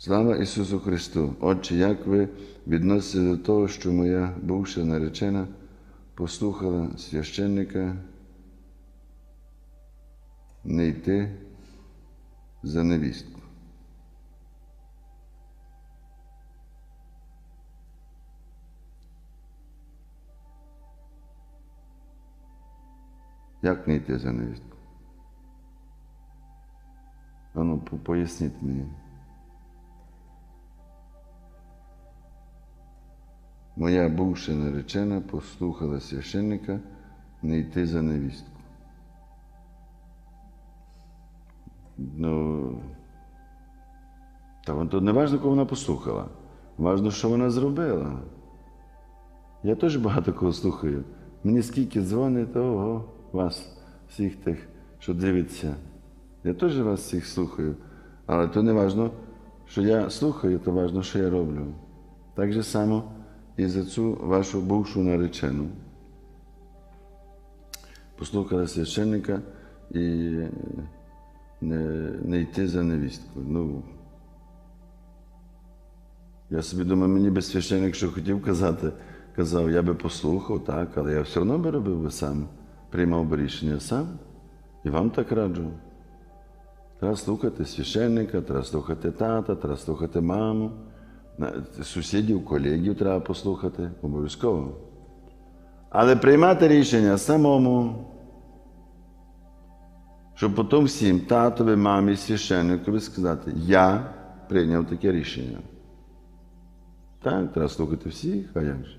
Слава Ісусу Христу! Отче, як ви відносите до того, що моя бувша наречена послухала священника не йти за невістку? Як не йти за невістку? Ану, поясніть мені. Моя бувша наречена послухала священника не йти за невістку. Ну, та тут не важливо, кого вона послухала. Важливо, що вона зробила. Я теж багато кого слухаю. Мені скільки дзвонить, ого, вас, всіх тих, що дивиться. Я теж вас всіх слухаю. Але то не важливо, що я слухаю, то важливо, що я роблю. Так же само і за цю вашу бувшу наречену. Послухала священника і не, не йти за невісткою. Ну, я собі думаю, мені би священник, що хотів казати, казав, я би послухав, так, але я все одно би робив би сам, приймав би рішення сам. І вам так раджу. Треба слухати священника, треба слухати тата, треба слухати маму, сусідів, колегів треба послухати, обов'язково. Але приймати рішення самому, щоб потім всім татові, мамі, священникові сказати, я прийняв таке рішення. Так, треба слухати всіх, а як же?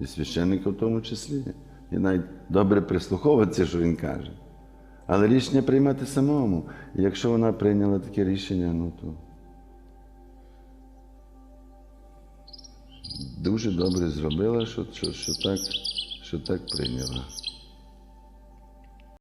І священника в тому числі. І навіть добре прислуховуватися, що він каже. Але рішення приймати самому. І якщо вона прийняла таке рішення, ну то дуже добре зробила, що, що, що, так, що так прийняла.